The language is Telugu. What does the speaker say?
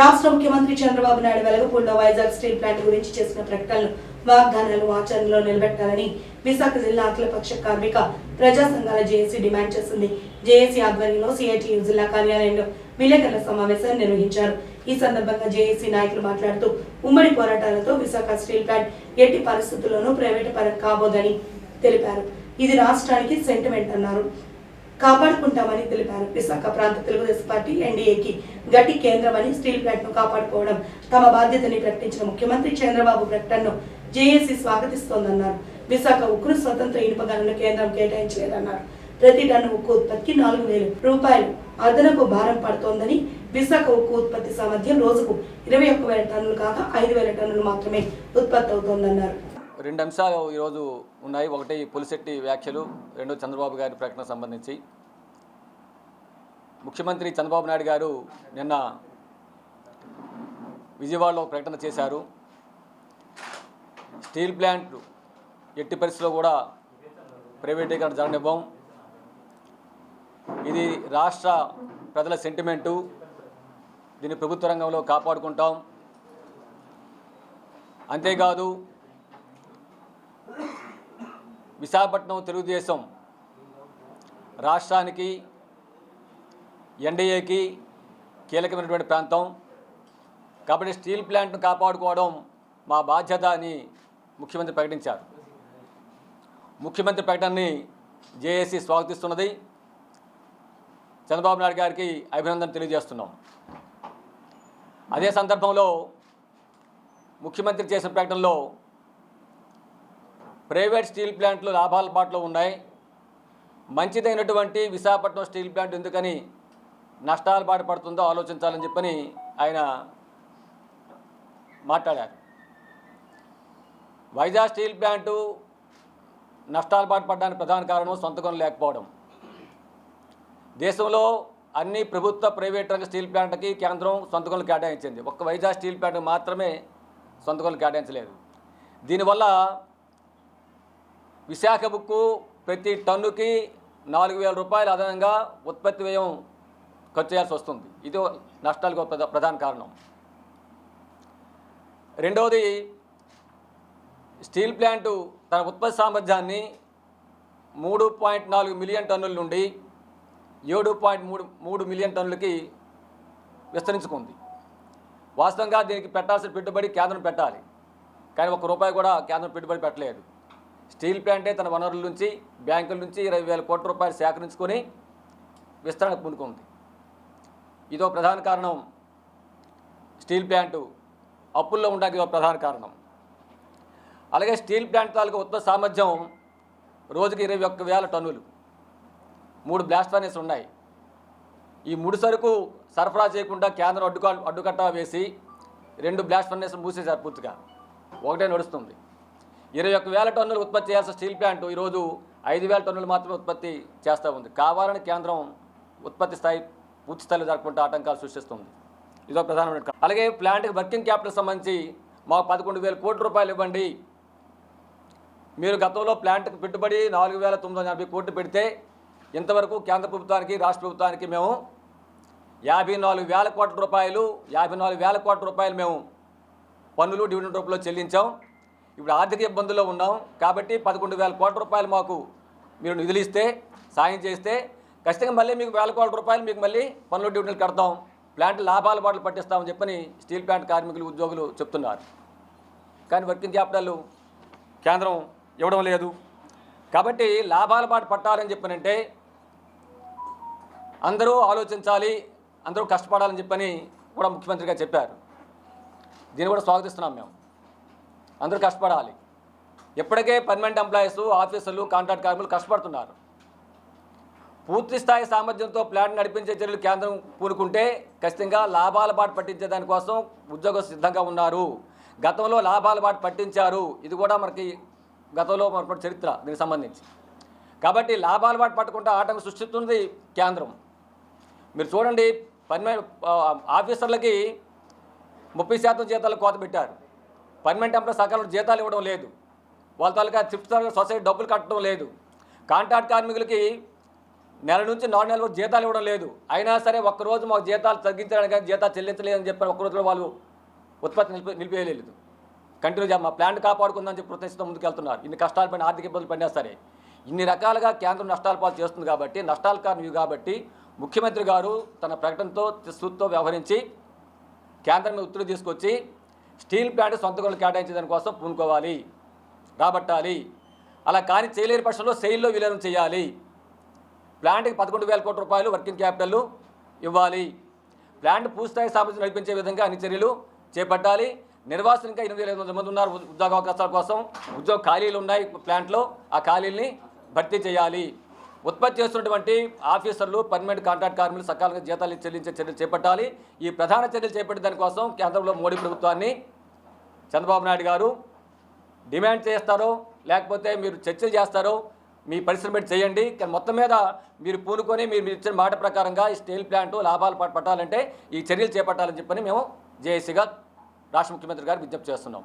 రాష్ట్ర ముఖ్యమంత్రి చంద్రబాబు నాయుడు వెలగపూడిలో వైజాగ్ స్టీల్ ప్లాంట్ గురించి చేసిన ప్రకటనలు వాగ్దానాలు ఆచరణలో నిలబెట్టాలని విశాఖ జిల్లా అఖిలపక్ష కార్మిక ప్రజా సంఘాల జేఏసీ డిమాండ్ చేసింది. జేఏసీ ఆధ్వర్యంలో సిఐటియు జిల్లా కార్యాలయంలో విలేకరుల సమావేశాన్ని నిర్వహించారు. ఈ సందర్భంగా జేఏసీ నాయకులు మాట్లాడుతూ ఉమ్మడి పోరాటాలతో విశాఖ స్టీల్ ప్లాంట్ ఎట్టి పరిస్థితుల్లోనూ ప్రైవేటు పరం కాబోదని తెలిపారు. ఇది రాష్ట్రానికి సెంటిమెంట్ అన్నారు. కాపాడుకుంటామని తెలిపారు. విశాఖ ప్రాంత తెలుగుదేశం పార్టీ ఎన్డీఏకి గట్టి కేంద్రమని స్టీల్ ప్లాంట్ను కాపాడుకోవడం తమ బాధ్యతని ప్రకటించిన ముఖ్యమంత్రి చంద్రబాబు ప్రకటనను జేఏసీ స్వాగతిస్తోందన్నారు. విశాఖ ఉక్కును స్వతంత్ర ఇనుపగలను కేంద్రం కేటాయించలేదన్నారు. ప్రతి టన్ను ఉక్కు ఉత్పత్తికి నాలుగు వేలు రూపాయలు అదనపు భారం పడుతోందని విశాఖ ఉక్కు ఉత్పత్తి సామర్థ్యం రోజుకు ఇరవై ఒక్క వేల టన్నులు కాక ఐదు వేల టన్నులు మాత్రమే ఉత్పత్తి అవుతోందన్నారు రెండు అంశాలు ఈరోజు ఉన్నాయి. ఒకటి పులిశెట్టి వ్యాఖ్యలు రెండు చంద్రబాబు గారి ప్రకటన సంబంధించి. ముఖ్యమంత్రి చంద్రబాబు నాయుడు గారు నిన్న విజయవాడలో ప్రకటన చేశారు. స్టీల్ ప్లాంట్ ఎట్టి పరిస్థితిలో కూడా ప్రైవేటీకరణ జరగనివ్వం. ఇది రాష్ట్ర ప్రజల సెంటిమెంటు. దీన్ని ప్రభుత్వ రంగంలో కాపాడుకుంటాం. అంతేకాదు విశాఖపట్నం తెలుగుదేశం రాష్ట్రానికి ఎన్డీఏకి కీలకమైనటువంటి ప్రాంతం. కాబట్టి స్టీల్ ప్లాంట్ను కాపాడుకోవడం మా బాధ్యత అని ముఖ్యమంత్రి ప్రకటించారు. ముఖ్యమంత్రి ప్రకటనని జేఏసీ స్వాగతిస్తున్నది. చంద్రబాబు నాయుడు గారికి అభినందన తెలియజేస్తున్నాం. అదే సందర్భంలో ముఖ్యమంత్రి చేసిన ప్రకటనలో ప్రైవేట్ స్టీల్ ప్లాంట్లు లాభాల బాటలో ఉన్నాయి. మంచిదైనటువంటి విశాఖపట్నం స్టీల్ ప్లాంట్ ఎందుకని నష్టాల బాట పడుతుందో ఆలోచించాలని చెప్పని ఆయన మాట్లాడారు. వైజాగ్ స్టీల్ ప్లాంటు నష్టాల బాట పడడానికి ప్రధాన కారణం సొంత లేకపోవడం. దేశంలో అన్ని ప్రభుత్వ ప్రైవేట్ రంగ స్టీల్ ప్లాంట్కి కేంద్రం సొంత కేటాయించింది. ఒక్క వైజాగ్ స్టీల్ ప్లాంట్ మాత్రమే సొంత కేటాయించలేదు. దీనివల్ల విశాఖ బుక్కు ప్రతి టన్నుకి నాలుగు వేల రూపాయలు అదనంగా ఉత్పత్తి వ్యయం ఖర్చు చేయాల్సి వస్తుంది. ఇది నష్టాలకు ఒక ప్రధా- ప్రధాన కారణం. రెండవది స్టీల్ ప్లాంటు తన ఉత్పత్తి సామర్థ్యాన్ని మూడు పాయింట్ నాలుగు మిలియన్ టన్నుల నుండి ఏడు పాయింట్ మూడు మూడు మిలియన్ టన్నులకి విస్తరించుకుంది. వాస్తవంగా దీనికి పెట్టాల్సిన పెట్టుబడి కేంద్రం పెట్టాలి. కానీ ఒక రూపాయి కూడా కేంద్రం పెట్టుబడి పెట్టలేదు. స్టీల్ ప్లాంటే తన వనరుల నుంచి బ్యాంకుల నుంచి ఇరవై వేల కోట్ల రూపాయలు సేకరించుకొని విస్తరణకు పూనుకుంది. ఇదో ప్రధాన కారణం. స్టీల్ ప్లాంటు అప్పుల్లో ఉండడానికి ఇదో ప్రధాన కారణం. అలాగే స్టీల్ ప్లాంట్ తాలూకా ఉత్పత్తి సామర్థ్యం రోజుకి ఇరవై ఒక్క వేల టన్నులు. మూడు బ్లాస్ట్ ఫర్నేస్ ఉన్నాయి. ఈ ముడి సరుకు సరఫరా చేయకుండా కేంద్రం అడ్డుక అడ్డుకట్ట వేసి రెండు బ్లాస్ట్ ఫర్నెస్ మూసేశారు పూర్తిగా. ఒకటే నడుస్తుంది. ఇరవై ఒక్క వేల టన్నులు ఉత్పత్తి చేయాల్సిన స్టీల్ ప్లాంట్ ఈరోజు ఐదు వేల టన్నులు మాత్రమే ఉత్పత్తి చేస్తూ ఉంది. కావాలని కేంద్రం ఉత్పత్తి స్థాయి పూర్తి స్థాయిలో జరగకుండా ఆటంకాలు సృష్టిస్తుంది. ఇదో ప్రధానమైన అలాగే ప్లాంట్కి వర్కింగ్ క్యాపిటల్ సంబంధించి మాకు పదకొండు వేల కోట్ల రూపాయలు ఇవ్వండి. మీరు గతంలో ప్లాంట్కి పెట్టుబడి నాలుగు వేల తొమ్మిది వందల యాభై కోట్లు పెడితే ఇంతవరకు కేంద్ర ప్రభుత్వానికి రాష్ట్ర ప్రభుత్వానికి మేము యాభై నాలుగు వేల కోట్ల రూపాయలు యాభై నాలుగు వేల కోట్ల రూపాయలు మేము పన్నులు డివిడెండ్ రూపంలో చెల్లించాం. ఇప్పుడు ఆర్థిక ఇబ్బందుల్లో ఉన్నాం కాబట్టి పదకొండు వేల కోట్ల రూపాయలు మాకు మీరు నిధులు ఇస్తే సాయం చేస్తే ఖచ్చితంగా మళ్ళీ మీకు వేల కోట్ల రూపాయలు మీకు మళ్ళీ పనులు డ్యూటీలు కడతాం. ప్లాంట్ లాభాల బాటలు పట్టిస్తామని చెప్పని స్టీల్ ప్లాంట్ కార్మికులు ఉద్యోగులు చెప్తున్నారు. కానీ వర్కింగ్ క్యాపిటల్ కేంద్రం ఇవ్వడం లేదు. కాబట్టి లాభాల బాట పట్టాలని చెప్పనంటే అందరూ ఆలోచించాలి అందరూ కష్టపడాలని చెప్పని కూడా ముఖ్యమంత్రిగా చెప్పారు. దీన్ని కూడా స్వాగతిస్తున్నాం మేము. అందరూ కష్టపడాలి. ఇప్పటికే పర్మనెంట్ ఎంప్లాయీస్ ఆఫీసర్లు కాంట్రాక్ట్ కార్మికులు కష్టపడుతున్నారు. పూర్తి స్థాయి సామర్థ్యంతో ప్లాంట్ నడిపించే చర్యలు కేంద్రం పూనుకుంటే ఖచ్చితంగా లాభాల బాట పట్టించే దానికోసం ఉద్యోగస్తులు సిద్ధంగా ఉన్నారు. గతంలో లాభాల బాట పట్టించారు. ఇది కూడా మనకి గతంలో మన చరిత్ర దీనికి సంబంధించి. కాబట్టి లాభాల బాట పట్టకుండా ఆటంకం సృష్టిస్తుంది కేంద్రం. మీరు చూడండి పర్మనెంట్ ఆఫీసర్లకి ముప్పై శాతం జీతాలు కోత పెట్టారు. పర్మనెంట్ ఎంప్లాయీ సకాలంలో జీతాలు ఇవ్వడం లేదు. వాళ్ళ తాలూకా త్రిప్స్ సొసైటీ డబ్బులు కట్టడం లేదు. కాంట్రాక్ట్ కార్మికులకి నెల నుంచి నాలుగు నెలల వరకు జీతాలు ఇవ్వడం లేదు. అయినా సరే ఒక్కరోజు మాకు జీతాలు తగ్గించడానికి కానీ జీతాలు చెల్లించలేదని చెప్పి ఒక్కరోజు కూడా వాళ్ళు ఉత్పత్తి నిలిపి నిలిపేయలేదు కంటిన్యూ మా ప్లాంట్ కాపాడుకుందని చెప్పి ప్రతిష్టం ముందుకెళ్తున్నారు ఇన్ని కష్టాలు పడిన ఆర్థిక ఇబ్బందులు పడినా సరే. ఇన్ని రకాలుగా కేంద్రం నష్టాలు పాలు చేస్తుంది కాబట్టి నష్టాలు కారణం కాబట్టి ముఖ్యమంత్రి గారు తన ప్రకటనతో సూత్తో వ్యవహరించి కేంద్రం మీద ఒత్తిడి తీసుకొచ్చి స్టీల్ ప్లాంట్ సొంత గొడవలు కేటాయించే కోసం పూనుకోవాలి రాబట్టాలి. అలా కానీ చేయలేని పక్షంలో సెయిల్లో విలీనం చేయాలి. ప్లాంట్కి పదకొండు వేల కోట్ల రూపాయలు వర్కింగ్ క్యాపిటల్ ఇవ్వాలి. ప్లాంట్ పూర్తిస్థాయి సామర్థ్యం నడిపించే విధంగా అన్ని చర్యలు చేపట్టాలి. నిర్వాసులు ఇంకా ఎనిమిది వేల ఐదు వందల మంది ఉన్నారు ఉద్యోగ అవకాశాల కోసం. ఉద్యోగ ఖాళీలు ఉన్నాయి ప్లాంట్లో. ఆ ఖాళీల్ని భర్తీ చేయాలి. ఉత్పత్తి చేస్తున్నటువంటి ఆఫీసర్లు పర్మనెంట్ కాంట్రాక్ట్ కార్మికులు సకాలంగా జీతాలు చెల్లించే చర్యలు చేపట్టాలి. ఈ ప్రధాన చర్యలు చేపట్టే దానికోసం కేంద్రంలో మోడీ ప్రభుత్వాన్ని చంద్రబాబు నాయుడు గారు డిమాండ్ చేస్తారో లేకపోతే మీరు చర్చలు చేస్తారో మీ పరిశ్రమ చేయండి. కానీ మొత్తం మీద మీరు పూనుకొని మీరు మీరు ఇచ్చిన మాట ప్రకారంగా ఈ స్టీల్ ప్లాంట్ లాభాలు పట్టాలంటే ఈ చర్యలు చేపట్టాలని చెప్పని మేము జేఏసీగా రాష్ట్ర ముఖ్యమంత్రి గారు విజ్ఞప్తి చేస్తున్నాం.